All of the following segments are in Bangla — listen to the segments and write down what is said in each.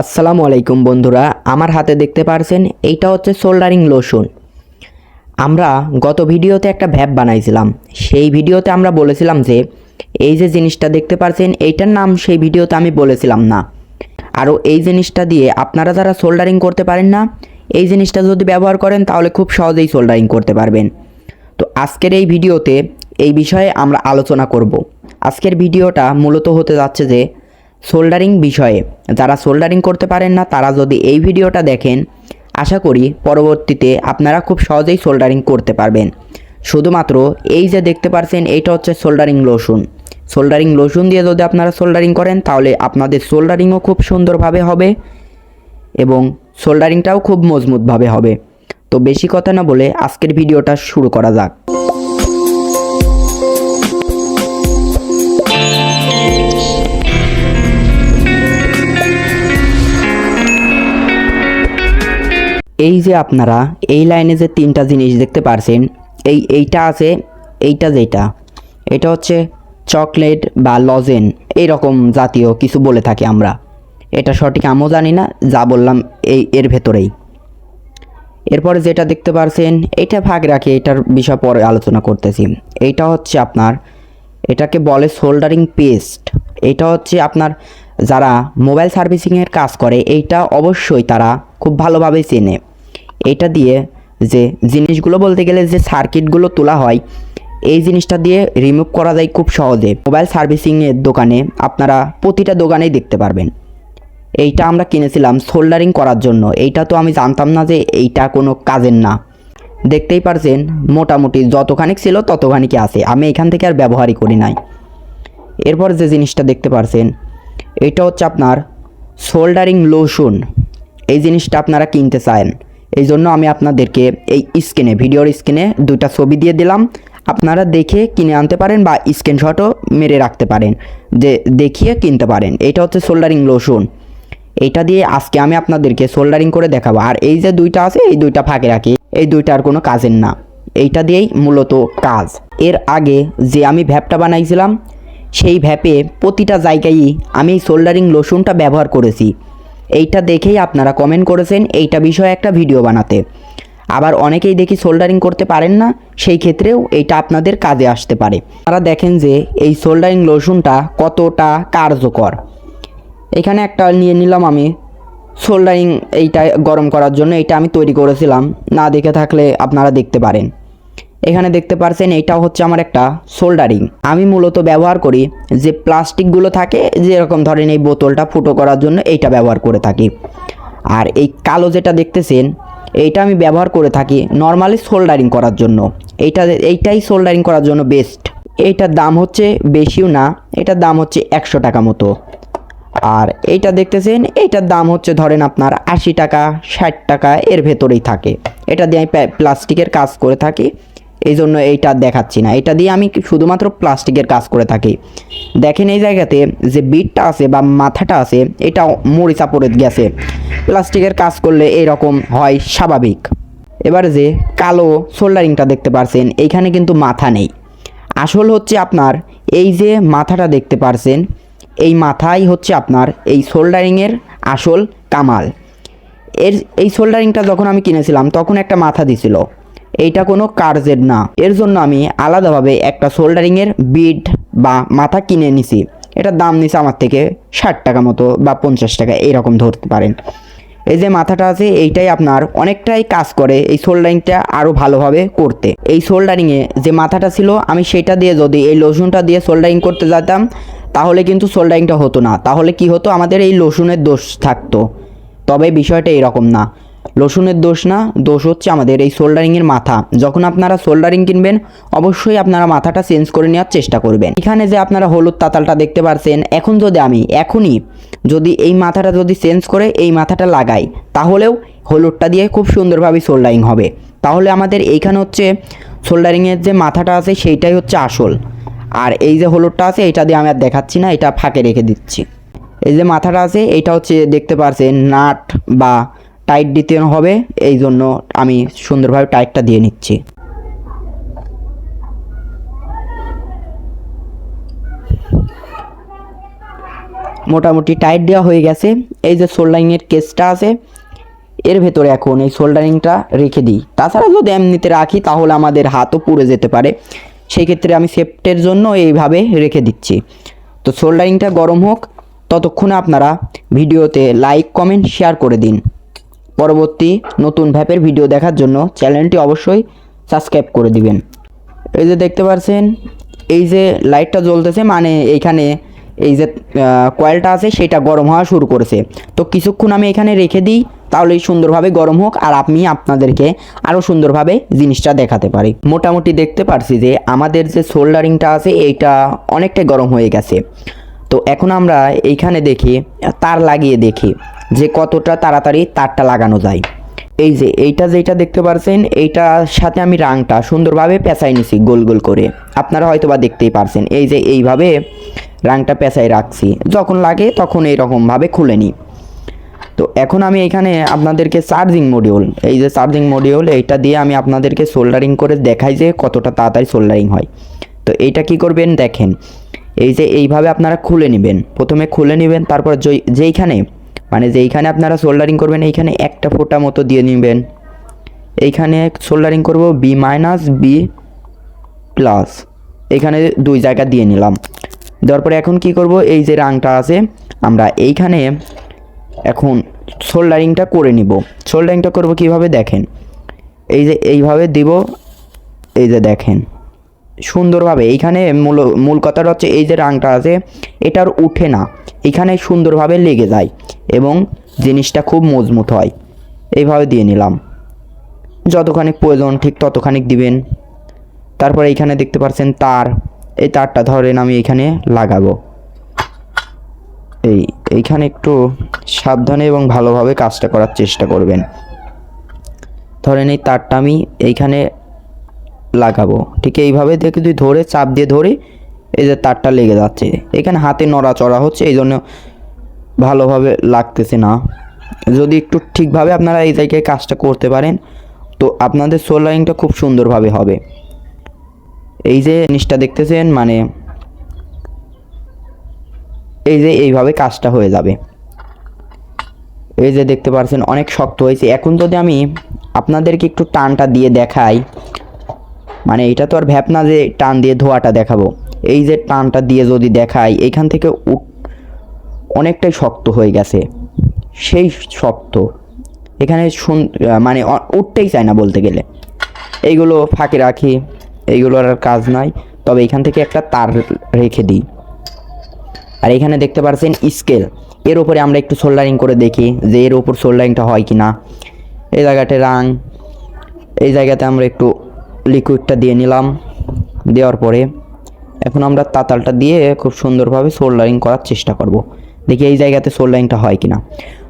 আসসালামু আলাইকুম বন্ধুরা, আমার হাতে দেখতে পারছেন এইটা হচ্ছে সোল্ডারিং লোশন। আমরা গত ভিডিওতে একটা ভ্যাপ বানাইছিলাম। সেই ভিডিওতে আমরা বলেছিলাম যে, এই যে জিনিসটা দেখতে পারছেন, এইটার নাম সেই ভিডিওতে আমি বলেছিলাম না। আরও এই জিনিসটা দিয়ে আপনারা যারা সোল্ডারিং করতে পারেন না, এই জিনিসটা যদি ব্যবহার করেন, তাহলে খুব সহজেই সোল্ডারিং করতে পারবেন। তো আজকের এই ভিডিওতে এই বিষয়ে আমরা আলোচনা করব। আজকের ভিডিওটা মূলত হতে যাচ্ছে যে সোল্ডারিং বিষয়ে। যারা সোল্ডারিং করতে পারেন না, তারা যদি এই ভিডিওটা দেখেন, আশা করি পরবর্তীতে আপনারা খুব সহজেই সোল্ডারিং করতে পারবেন। শুধুমাত্র এই যে দেখতে পারছেন, এইটা হচ্ছে সোল্ডারিং লোশন। সোল্ডারিং লোশন দিয়ে যদি আপনারা সোল্ডারিং করেন, তাহলে আপনাদের সোল্ডারিংও খুব সুন্দরভাবে হবে এবং সোল্ডারিংটাও খুব মজবুতভাবে হবে। তো বেশি কথা না বলে আজকের ভিডিওটা শুরু করা যাক। এই যে আপনারা, এই লাইনে যে তিনটা জিনিস দেখতে পারছেন, এই এইটা আছে, এইটা যেটা। এটা হচ্ছে চকলেট বা লজেন এই রকম জাতীয় কিছু বলে থাকি আমরা। এটা সঠিক আমিও জানি না, যা বললাম এই এর ভেতরেই। এরপরে যেটা দেখতে পারছেন, এটা ভাগ রাখি, এটার বিষয় পরে আলোচনা করতেছি। এইটা হচ্ছে আপনার, এটাকে বলে সোল্ডারিং পেস্ট। এটা হচ্ছে আপনার যারা মোবাইল সার্ভিসিংয়ের কাজ করে, এইটা অবশ্যই তারা খুব ভালোভাবে চেনে। এটা দিয়ে যে জিনিসগুলো বলতে গেলে যে সার্কিটগুলো তোলা হয়, এই জিনিসটা দিয়ে রিমুভ করা যায় খুব সহজে। মোবাইল সার্ভিসিংয়ের দোকানে আপনারা প্রতিটা দোকানেই দেখতে পারবেন। এইটা আমরা কিনেছিলাম সোল্ডারিং করার জন্য। এইটা তো আমি জানতাম না যে এইটা কোনো কাজের না। দেখতেই পারছেন, মোটামুটি যতখানিক ছিল ততখানিকই আছে। আমি এখান থেকে আর ব্যবহারই করি নাই। এরপর যে জিনিসটা দেখতে পারছেন, এটা হচ্ছে আপনার সোল্ডারিং লোশন এই জিনিসটা আপনারা কিনতে চান। এই জন্য আমি আপনাদেরকে এই স্ক্রিনে, ভিডিওর স্ক্রিনে দুইটা ছবি দিয়ে দিলাম। আপনারা দেখে কিনে আনতে পারেন বা স্ক্রিনশটও মেরে রাখতে পারেন। যে দেখিয়ে কিনতে পারেন। এটা হচ্ছে সোল্ডারিং লোশন এইটা দিয়ে আজকে আমি আপনাদেরকে সোল্ডারিং করে দেখাবো। আর এই যে দুইটা আছে, এই দুইটা ফাঁকে রাখি। এই দুইটা আর কোনো কাজের না। এইটা দিয়েই মূলত কাজ। এর আগে যে আমি ভ্যাপটা বানাইছিলাম, সেই ভ্যাপে প্রতিটা জায়গায়ই আমি সোল্ডারিং লোশনটা ব্যবহার করেছি। এইটা দেখেই আপনারা কমেন্ট করেছেন, এইটা বিষয়ে একটা ভিডিও বানাতে। আবার অনেকেই দেখি সোল্ডারিং করতে পারেন না, সেই ক্ষেত্রেও এইটা আপনাদের কাজে আসতে পারে। আপনারা দেখেন যে এই সোল্ডারিং লোশনটা কতটা কার্যকর। এখানে একটা নিয়ে নিলাম আমি সোল্ডারিং এইটা গরম করার জন্য এটা আমি তৈরি করেছিলাম, না দেখে থাকলে আপনারা দেখতে পারেন। এখানে দেখতে পারছেন এইটাও হচ্ছে আমার একটা সোল্ডারিং আমি মূলত ব্যবহার করি যে প্লাস্টিকগুলো থাকে, যেরকম ধরেন এই বোতলটা ফুটো করার জন্য এইটা ব্যবহার করে থাকি। আর এই কালো যেটা দেখতেছেন, এইটা আমি ব্যবহার করে থাকি নর্মালি সোল্ডারিং করার জন্য। এইটা, এইটাই সোল্ডারিং করার জন্য বেস্ট এইটার দাম হচ্ছে বেশিও না, এটার দাম হচ্ছে একশো টাকা মতো। আর এইটা দেখতেছেন, এইটার দাম হচ্ছে ধরেন আপনার আশি টাকা, ষাট টাকা, এর ভেতরেই থাকে। এটা দিয়ে আমি প্লাস্টিকের কাজ করে থাকি। এই জন্য এইটা দেখাচ্ছি না। এটা দিয়ে আমি শুধুমাত্র প্লাস্টিকের কাজ করে থাকি। দেখেন এই জায়গাতে যে বিটটা আছে বা মাথাটা আছে, এটা মরিচা পড়ে গেছে। প্লাস্টিকের কাজ করলে এরকম হয় স্বাভাবিক। এবার যে কালো সোল্ডারিংটা দেখতে পারছেন এইখানে কিন্তু মাথা নেই। আসল হচ্ছে আপনার এই যে মাথাটা দেখতে পারছেন, এই মাথাই হচ্ছে আপনার এই সোল্ডারিংয়ের আসল কামাল। এর এই সোল্ডারিংটা যখন আমি কিনেছিলাম, তখন একটা মাথা দিছিল। এইটা কোনো কার্জের না। এর জন্য আমি আলাদাভাবে একটা সোল্ডারিংয়ের বিড বা মাথা কিনে নিছি। এটার দাম নিছে আমার থেকে ষাট টাকা মতো বা পঞ্চাশ টাকা, এইরকম ধরতে পারেন। এই যে মাথাটা আছে, এইটাই আপনার অনেকটাই কাজ করে এই সোল্ডারিংটা আরও ভালোভাবে করতে। এই সোল্ডারিংয়ে যে মাথাটা ছিল, আমি সেটা দিয়ে যদি এই লসুনটা দিয়ে সোল্ডারিং করতে যেতাম, তাহলে কিন্তু সোল্ডারিংটা হতো না। তাহলে কি হতো? আমাদের এই লসুনের দোষ থাকতো। তবে বিষয়টা এরকম না। লোশনের দোষ না, দোষ হচ্ছে আমাদের এই সোল্ডারিংয়ের মাথা। যখন আপনারা সোল্ডারিং কিনবেন, অবশ্যই আপনারা মাথাটা চেঞ্জ করে নেওয়ার চেষ্টা করবেন। এখানে যে আপনারা হলুদ তাতালটা দেখতে পারছেন, এখন যদি আমি, এখনই যদি এই মাথাটা যদি চেঞ্জ করে এই মাথাটা লাগাই, তাহলেও হলুদটা দিয়ে খুব সুন্দরভাবে সোল্ডারিং হবে। তাহলে আমাদের এইখানে হচ্ছে সোল্ডারিংয়ের যে মাথাটা আছে, সেইটাই হচ্ছে আসল। আর এই যে হলুদটা আছে, এটা দিয়ে আমি আর দেখাচ্ছি না, এটা ফাঁকে রেখে দিচ্ছি। এই যে মাথাটা আছে এটা হচ্ছে দেখতে পারছেন, নাট বা টাইট দিতে হবে, এই জন্য আমি সুন্দরভাবে টাইটটা দিয়ে নিচ্ছি। মোটামুটি টাইট দেওয়া হয়ে গেছে। এই যে সোল্ডারিংয়ের কেসটা আছে, এর ভেতরে এখন এই সোল্ডারিংটা রেখে দিই। তাছাড়া যদি এমনিতে রাখি, তাহলে আমাদের হাতও পুড়ে যেতে পারে। সেই ক্ষেত্রে আমি সেফটের জন্য এইভাবে রেখে দিচ্ছি। তো সোল্ডারিংটা গরম হোক, ততক্ষণে আপনারা ভিডিওতে লাইক, কমেন্ট, শেয়ার করে দিন। পরবর্তী নতুন ভ্যাপের ভিডিও দেখার জন্য চ্যানেলটি অবশ্যই সাবস্ক্রাইব করে দিবেন। এই যে দেখতে পাচ্ছেন এই যে লাইটটা জ্বলতেছে মানে এইখানে এই যে কয়েলটা আছে, সেটা গরম হওয়া শুরু করেছে। তো কিছুক্ষণ আমি এখানে রেখে দিই তাহলে সুন্দরভাবে গরম হোক, আর আমি আপনাদেরকে আরও সুন্দরভাবে জিনিসটা দেখাতে পারি। মোটামুটি দেখতে পারছি যে আমাদের যে সোল্ডারিংটা আছে, এইটা অনেকটাই গরম হয়ে গেছে। তো এখন আমরা এইখানে দেখি, তার লাগিয়ে দেখি। যে কতটা তাড়াতাড়ি তারটা লাগানো যায়। এই যে, এইটা যেটা দেখতে পারছেন, এইটার সাথে আমি রাংটা সুন্দরভাবে পেঁচাই নিছি গোল গোল করে। আপনারা হয়তো বা দেখতেই পারছেন, এই যে এইভাবে রাংটা পেঁচাই রাখছি। যখন লাগে তখন এইরকমভাবে খুলে নিই। তো এখন আমি এখানে আপনাদেরকে চার্জিং মডিউল এই যে চার্জিং মডিউল এইটা দিয়ে আমি আপনাদেরকে সোল্ডারিং করে দেখাই যে কতটা তাড়াতাড়ি সোল্ডারিং হয়। তো এইটা কি করবেন, দেখেন। এই যে এইভাবে আপনারা খুলে নেবেন। প্রথমে খুলে নেবেন, তারপর যেই- যেইখানে মানে যেইখানে আপনারা সোল্ডারিং করবেন, এইখানে একটা ফোঁটা মতো দিয়ে নেবেন। এইখানে সোল্ডারিং করব বি মাইনাস বি প্লাস এখানে দুই জায়গা দিয়ে নিলাম। দেওয়ার পরে এখন কি করব? এই যে রাংটা আছে, আমরা এইখানে এখন সোল্ডারিংটা করে নিব। সোল্ডারিংটা করব কীভাবে দেখেন? এই যে এইভাবে দিব, এই যে দেখেন। সুন্দরভাবে এইখানে মূল মূল কথাটা হচ্ছে এই যে রাংটা আছে, এটার উঠে না। এখানে সুন্দরভাবে লেগে যায় এবং জিনিসটা খুব মজবুত হয়। এইভাবে দিয়ে নিলাম। যতখানি প্রয়োজন ঠিক ততখানিক দিবেন। তারপরে এইখানে দেখতে পাচ্ছেন তার। এই তারটা ধরেন আমি এখানে লাগাবো। এই, এইখানে একটু সাবধানে এবং ভালোভাবে কাজটা করার চেষ্টা করবেন। ধরেন এই তারটা আমি এইখানে লাগাবো। ঠিক এইভাবে দেখে তুই ধরে, চাপ দিয়ে ধরে এই যে তারটা লেগে যাচ্ছে। এখানে হাতে নড়াচড়া হচ্ছে এই জন্য ভালোভাবে লাগতেছে না। যদি একটু ঠিকভাবে আপনারা এই জায়গায় কাজটা করতে পারেন, তো আপনাদের সোলারিংটা খুব সুন্দরভাবে হবে। এই যে জিনিসটা দেখতেছেন মানে এই যে এইভাবে কাজটা হয়ে যাবে। এই যে দেখতে পাচ্ছেন অনেক শক্ত হয়েছে। এখন যদি আমি আপনাদেরকে একটু টানটা দিয়ে দেখাই মানে এটা তো আর ভ্যাপ না যে টান দিয়ে ধোয়াটা দেখাবো। এই যে টানটা দিয়ে যদি দেখাই এইখান থেকে অনেকটাই শক্ত হয়ে গেছে। সেই শক্ত। এখানে শুন মানে উঠতেই চায় না বলতে গেলে। এইগুলো ফাঁকে রাখি এইগুলোর আর কাজ নাই। তবে এখান থেকে একটা তার রেখে দিই। আর এখানে দেখতে পাচ্ছেন স্কেল। এর উপরে আমরা একটু সোল্ডারিং করে দেখি যে এর উপর সোল্ডারিংটা হয় কি না এই জায়গাতে রাং, এই জায়গাতে আমরা একটু লিকুইডটা দিয়ে নিলাম। দেওয়ার পরে এখন আমরা তাতালটা দিয়ে খুব সুন্দরভাবে সোল্ডারিং করার চেষ্টা করব। দেখি এই জায়গাতে সোল্ডারিংটা হয় কি না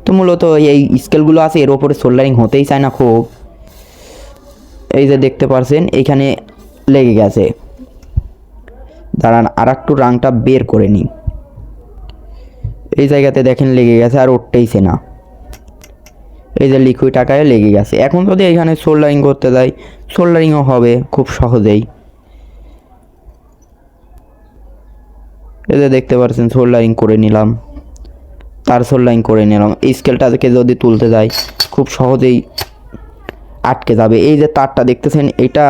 তো মূলত এই স্কেলগুলো আছে, এর ওপরে সোল্ডারিং হতেই চায় না খুব। এই যে দেখতে পারছেন এইখানে লেগে গেছে। দাঁড়ান আর একটু রাংটা বের করে নিই। এই জায়গাতে দেখেন লেগে গেছে, আর উঠতেইছে না। এই যে লিকুইড আকারে লেগে গেছে। এখন যদি এখানে সোল্ডারিং করতে যাই সোল্ডারিংও হবে খুব সহজেই। যে দেখতে পাচ্ছেন সোল্ডারিং করে নিলাম। তার সোল্ডারিং করে নিলাম। এই স্কেলটাকে যদি তুলতে যাই, খুব সহজেই আটকে যাবে। এই যে তারটা দেখতেছেন, এটা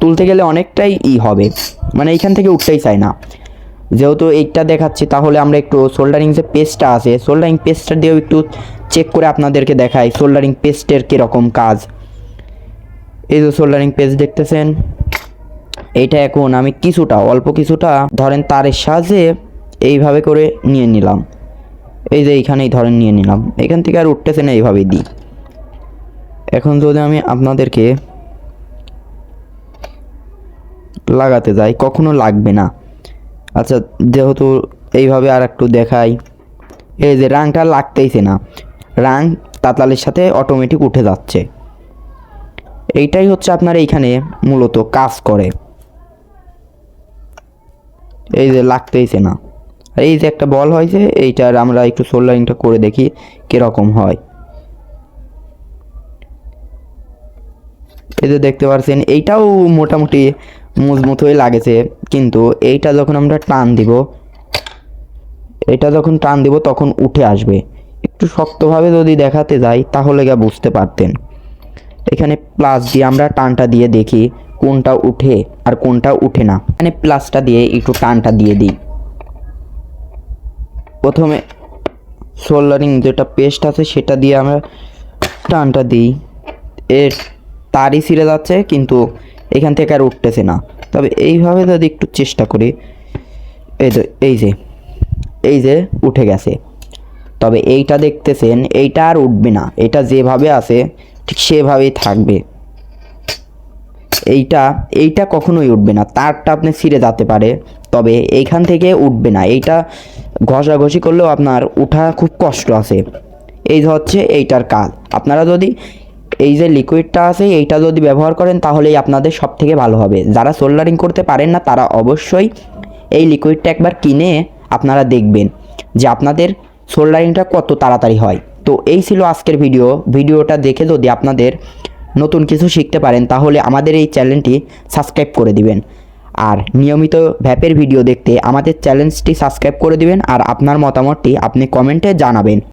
তুলতে গেলে অনেকটাই ই হবে। মানে এইখান থেকে উঠতেই চায় না। যেহেতু এইটা দেখাচ্ছি, তাহলে আমরা একটু সোল্ডারিং যে পেস্টটা আছে, সোল্ডারিং পেস্টটা দিয়েও একটু চেক করে আপনাদেরকে দেখাই, সোল্ডারিং পেস্টের কীরকম কাজ। এই যে সোল্ডারিং পেস্ট দেখতেছেন এইটা এখন আমি কিছুটা, অল্প কিছুটা, ধরেন তারের সাহায্যে এইভাবে করে নিয়ে নিলাম। এই যে এইখানেই ধরেন নিয়ে নিলাম। এখান থেকে আর উঠতেছে না এইভাবেই দিই। এখন যদি আমি আপনাদেরকে লাগাতে যাই, কখনো লাগবে না। আচ্ছা যেহেতু এইভাবে আর একটু দেখাই, এই যে রাংটা লাগতেইছে না। রাং তাতালের সাথে অটোমেটিক উঠে যাচ্ছে। এইটাই হচ্ছে আপনার এইখানে মূলত কাজ করে। এই যে লাগতেইছে না। এই যে একটা বল হয়েছে, এইটার আমরা একটু সোল্ডারিংটা করে দেখি কীরকম হয়। এই যে দেখতে পাচ্ছেন এইটাও মোটামুটি মজবুত হয়ে লাগেছে, কিন্তু এইটা যখন আমরা টান দিব এটা যখন টান দিব তখন উঠে আসবে। একটু শক্তভাবে যদি দেখাতে যাই, তাহলে গা বুঝতে পারতেন। এখানে প্লাস দিয়ে আমরা টানটা দিয়ে দেখি। কোনটা উঠে আর কোনটা উঠে না। মানে প্লাসটা দিয়ে একটু টানটা দিয়ে দিই। প্রথমে সোল্ডারিং যেটা পেস্ট আছে সেটা দিয়ে আমরা টানটা দিই। এর তারই ছিঁড়ে যাচ্ছে, কিন্তু এখান থেকে আর উঠতেছে না। তবে এইভাবে যদি একটু চেষ্টা করি, এই যে এই যে এই যে উঠে গেছে। তবে এইটা দেখতেছেন, এইটা আর উঠবে না। এটা যেভাবে আছে, ঠিক সেভাবেই থাকবে। এইটা এইটা কখনোই উঠবে না। তারটা আপনি ছিঁড়ে যেতে পারে, তবে এইখান থেকে উঠবে না। এইটা ঘষাঘষি করলেও আপনার উঠা খুব কষ্ট আছে। এই হচ্ছে এইটার কাজ। আপনারা যদি এই যে লিকুইডটা আছে, এইটা যদি ব্যবহার করেন, তাহলেই আপনাদের সব থেকে ভালো হবে। যারা সোল্ডারিং করতে পারেন না, তারা অবশ্যই এই লিকুইডটা একবার কিনে আপনারা দেখবেন যে আপনাদের সোল্ডারিংটা কত তাড়াতাড়ি হয়। তো এই ছিল আজকের ভিডিও ভিডিওটা দেখে যদি আপনাদের নতুন কিছু শিখতে পারেন, তাহলে আমাদের এই চ্যানেলটি সাবস্ক্রাইব করে দিবেন। আর নিয়মিত ভ্যাপের ভিডিও দেখতে আমাদের চ্যানেলটি সাবস্ক্রাইব করে দিবেন, আর আপনার মতামতটি আপনি কমেন্টে জানাবেন।